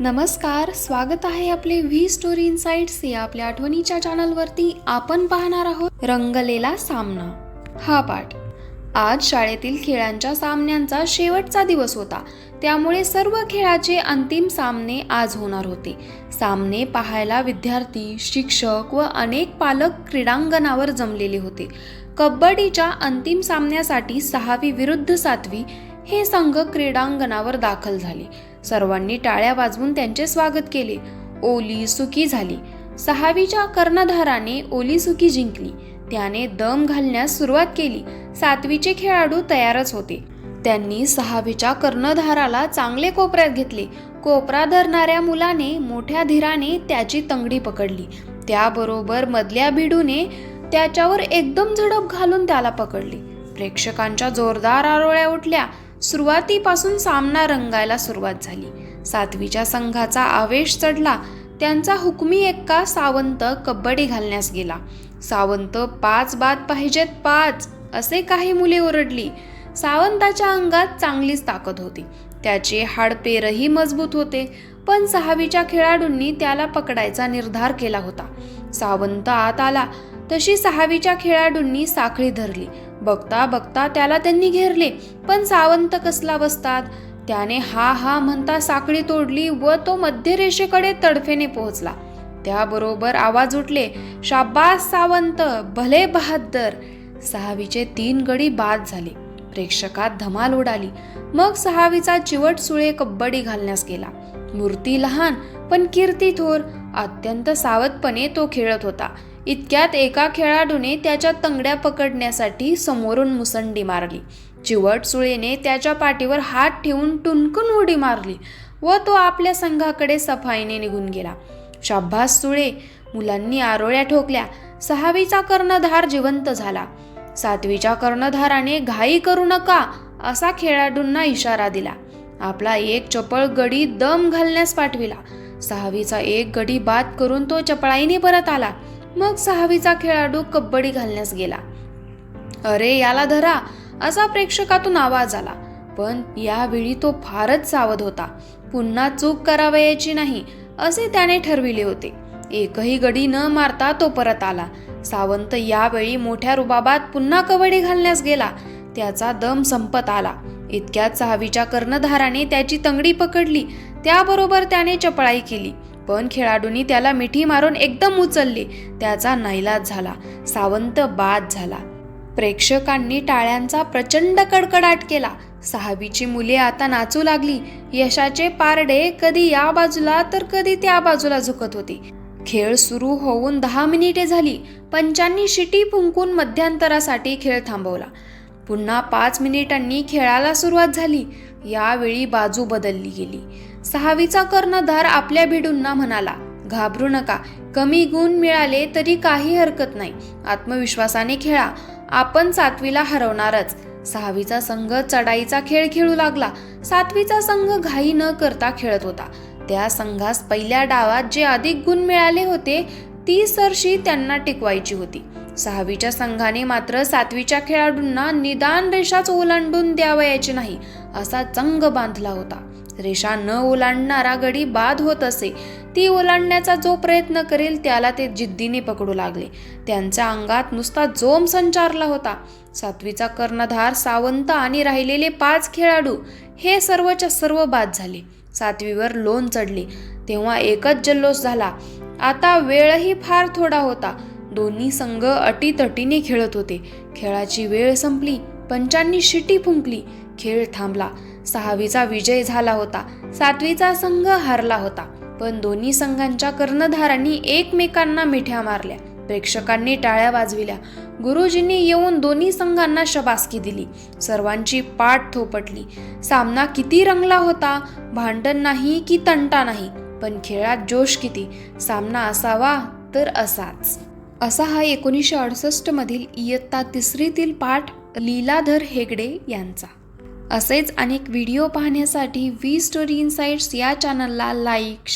नमस्कार स्वागत आहे आपले व्ही स्टोरी इन्साइट्स या आपल्या आठवणीच्या चॅनलवरती. आपण पाहणार आहोत रंगलेला सामना. हा पाठ. आज शाळेतील खेळांच्या सामन्यांचा शेवटचा दिवस होता. त्यामुळे सर्व खेळाचे अंतिम सामने आज होणार होते. सामने पाहायला विद्यार्थी शिक्षक व अनेक पालक क्रीडांगणावर जमलेले होते. कबड्डीच्या अंतिम सामन्यासाठी सहावी विरुद्ध सातवी हे संघ क्रीडांगणावर दाखल झाले. सर्वांनी टाळ्या वाजवून त्यांचे स्वागत केले. ओली सुकी झाली. सहावीच्या कर्णधाराने ओली सुकी जिंकली. त्याने दम घालण्यास सुरुवात केली. सातवीचे खेळाडू तयारच होते. त्यांनी सहावीच्या कर्णधाराला चांगले कोपऱ्यात घेतले. कोपरा धरणाऱ्या मुलाने मोठ्या धीराने त्याची तंगडी पकडली. त्याबरोबर मधल्या भिडूने त्याच्यावर एकदम झडप घालून त्याला पकडली. प्रेक्षकांच्या जोरदार आरोळ्या उठल्या. सुरुवातीपासून सामना रंगायला सुरुवात झाली. सातवीच्या संघाचा आवेश चढला त्यांचा हुकमी एक्का सावंत कबड्डी घालण्यास गेला. सावंत पाच बाद पाहिजेत पाच असे काही मुले ओरडली. सावंताच्या अंगात चांगलीच ताकद होती. त्याचे हाडपेरही मजबूत होते पण सहावीच्या खेळाडूंनी त्याला पकडायचा निर्धार केला होता. सावंत आत आला तशी सहावीच्या खेळाडूंनी साखळी धरली. बघता बघता त्याला त्यांनी घेरले. पण सावंत कसला बसतात? त्याने हा हा म्हणता साखळी तोडली व तो मध्यरेषेकडे तडफेने पोहोचला. त्याबरोबर आवाज उठले शाबास सावंत भले बहादर सहावीचे तीन गडी बाद झाले. प्रेक्षकात धमाल उडाली. मग सहावीचा चिवट सुळे कबड्डी घालण्यास गेला. मूर्ती लहान पण कीर्ती थोर. अत्यंत सावधपणे तो खेळत होता. इतक्यात एका खेळाडूने त्याच्या तंगड्या पकडण्यासाठी समोरून मुसंडी मारली. चिवट सुळेने त्याच्या पाठीवर हात ठेवून टुनकून उडी मारली व तो आपल्या संघाकडे सफाईने निघून गेला. शाब्बास सुळे मुलांनी आरोळ्या ठोकल्या. सहावीचा कर्णधार जिवंत झाला. सातवीच्या कर्णधाराने घाई करू नका असा खेळाडूंना इशारा दिला. आपला एक चपळ गडी दम घालण्यास पाठविला. सहावीचा एक गडी बाद करून तो चपळाईने परत आला. मग सहावीचा खेळाडू कबड्डी घालण्यास गेला. अरे याला धरा असा प्रेक्षकातून आवाज आला. पण यावेळी तो फारच सावध होता. पुन्हा चूक करावयाची नाही असे त्याने ठरविले होते. एकही गडी न मारता तो परत आला. सावंत यावेळी मोठ्या रुबाबात पुन्हा कबड्डी घालण्यास गेला. त्याचा दम संपत आला. इतक्यात सहावीच्या कर्णधाराने त्याची तंगडी पकडली. त्याबरोबर त्याने चपळाई केली. पण खेळाडूंनी त्याला मिठी मारून एकदम उचलले. त्याचा नाईलाज झाला. सावंत बाद झाला. प्रेक्षकांनी टाळ्यांचा प्रचंड कडकडाट केला. सहावीची मुले आता नाचू लागली. यशाचे पारडे कधी या बाजूला तर कधी त्या बाजूला झुकत होते. खेळ सुरू होऊन दहा मिनिटे झाली. पंचांनी शिटी फुंकून मध्यंतरासाठी खेळ थांबवला. पुन्हा पाच मिनिटांनी खेळाला सुरुवात झाली. यावेळी बाजू बदलली गेली. सहावीचा कर्णधार आपल्या भिडूंना म्हणाला घाबरू नका कमी गुण मिळाले तरी काही हरकत नाही. आत्मविश्वासाने खेळा. आपण सातवीला हरवणारच. सहावीचा संघ चढाईचा खेळ खेळू लागला. सातवीचा संघ घाई न करता खेळत होता. त्या संघास पहिल्या डावात जे अधिक गुण मिळाले होते ती सरशी त्यांना टिकवायची होती. सहावीच्या संघाने मात्र सातवीच्या खेळाडूंना निदान रेषाच ओलांडून द्यावयाची नाही असा चंग बांधला होता. रेषा न ओलांडणारा गडी बाद होत असे. ती ओलांडण्याचा जो प्रयत्न करेल त्याला ते जिद्दीने पकडू लागले. त्यांच्या अंगात नुसता जोम संचारला होता. सातवीचा कर्णधार सावंत आणि राहिलेले पाच खेळाडू हे सर्वच्या सर्व बाद झाले. सातवीवर लोन चढले. तेव्हा एकच जल्लोष झाला. आता वेळही फार थोडा होता. दोन्ही संघ अटीतटीने खेळत होते. खेळाची वेळ संपली. पंचांनी शिटी फुंकली. खेळ थांबला. सहावीचा विजय झाला होता सातवीचा संघ हारला होता पण दोन्ही संघांच्या कर्णधारांनी एकमेकांना मिठ्या मारल्या प्रेक्षकांनी टाळ्या वाजविल्या. गुरुजींनी येऊन दोन्ही संघांना शबासकी दिली. सर्वांची पाठ थोपटली. सामना किती रंगला होता भांडण नाही की तंटा नाही पण खेळात जोश किती सामना असावा तर असाच. असा हा एकोणीसशे अडुसष्टमधील इयत्ता तिसरीतील पाठ लीलाधर हेगडे यांचा. असेच अनेक व्हिडिओ पाहण्यासाठी व्ही स्टोरी इन्साइट्स या चॅनलला लाईक